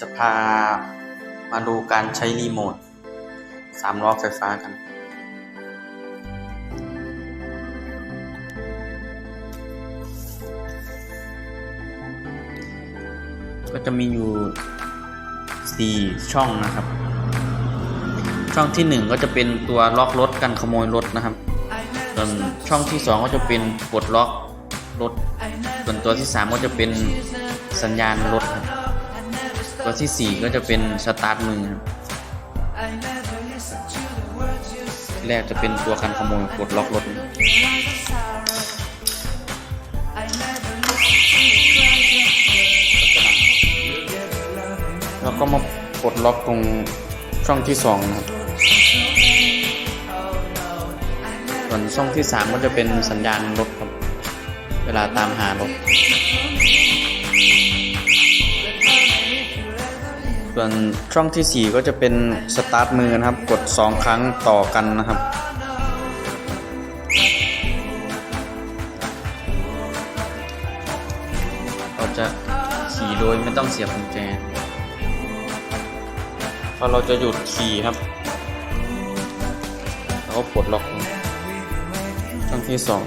จะพามาดูการใช้รีโมทสามล้อไฟฟ้ากัน ก็จะมีอยู่ 4 ช่องนะครับ ช่องที่ 1 ก็จะเป็นตัวล็อกรถกันขโมยรถนะครับ ส่วนช่องที่ 2 ก็จะเป็นปลดล็อกรถ ส่วนตัวที่ 3 ก็จะเป็นสัญญาณรถครับ ตัวทีสี่ 4 ก็จะเป็นสตาร์ทมือครับแรกจะเป็นตัวกันขโมยปลดล็อกรถแล้วก็มาปลดล็อกตรงช่องที่สองนะครับ ส่วนช่องที่สามก็จะเป็นสัญญาณรถครับ เวลาตามหารถ ส่วนช่องที่สี่ก็จะเป็นสตาร์ทมือนะครับ กดสองครั้งต่อกันนะครับ เราจะขี่โดยไม่ต้องเสียบกุญแจพอเราจะหยุดขี่ครับเราก็ปลดล็อกช่องที่สอง